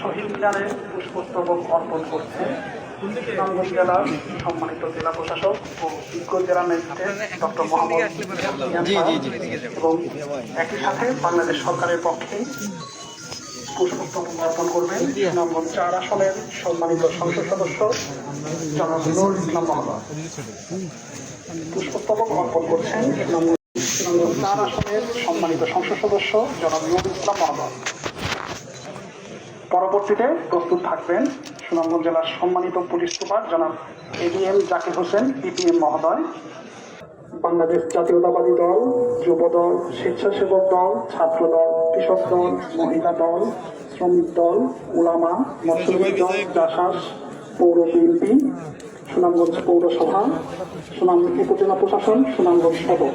শহীদ মিনারে পুষ্পস্তবক অর্পণ করছে সুনামগঞ্জ জেলার সম্মানিত জেলা প্রশাসক ও বিজ্ঞ জেলা ম্যাজিস্ট্রেট ডক্টর মোহাম্মদ এবং একই সাথে বাংলাদেশ সরকারের পক্ষে পুষ্পস্তবক অর্পণ করবেন সুনামগঞ্জ চার আসনের সম্মানিত সংসদ সদস্য জনাব ইসলাম পুষ্পস্তবক অর্পণ করছেন সুনামগঞ্জ চার আসনের সম্মানিত সংসদ সদস্য জনাব নুরুল ইসলাম পরবর্তীতে প্রস্তুত থাকবেন সুনামগঞ্জ জেলার সম্মানিত পুলিশ সুপার জনাব এডিএম জাকির হোসেন পিপিএম মহোদয়। বাংলাদেশ জাতীয়তাবাদী দল যুব দল স্বেচ্ছাসেবক দল ছাত্র দল কৃষক দল মহিলা দল, শ্রমিক দল, উলামা, মৎস্যজীবী দল জাসাস পৌর বিএনপি, সুনামগঞ্জ পৌরসভা সুনাম উপজেলা প্রশাসন, সুনামগঞ্জ সদর।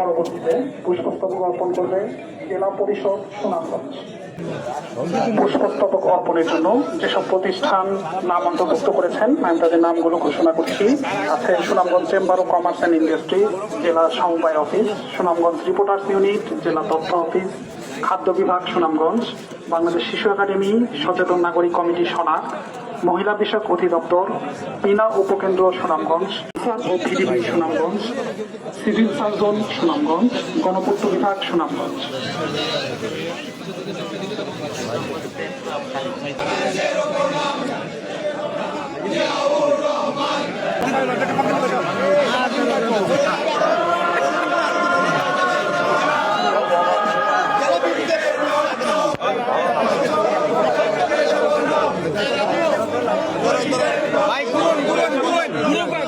পরবর্তীতে পুষ্পস্তবক অর্পণ করবে জেলা পরিষদ সুনামগঞ্জ। পুষ্পস্তবক অর্পণের জন্য যেসব প্রতিষ্ঠান নাম অন্তর্ভুক্ত করেছেন, আমি তাদের নামগুলো ঘোষণা করছি। আছে Sunamganj chamber of commerce and industry, জেলা সমবায় অফিস, সুনামগঞ্জ রিপোর্টার্স ইউনিট, জেলা তথ্য অফিস, খাদ্য বিভাগ সুনামগঞ্জ, বাংলাদেশ শিশু একাডেমি, সচেতন নাগরিক কমিটি সনাক মহিলা বিষয়ক অধিদপ্তর বিনা উপকেন্দ্র সুনামগঞ্জ সুনামগঞ্জ সিভিল সার্জন সুনামগঞ্জ গণপূর্ত বিভাগ সুনামগঞ্জ। ভাই ঘুরুন ঘুরুন ঘুরুন। ঘুরে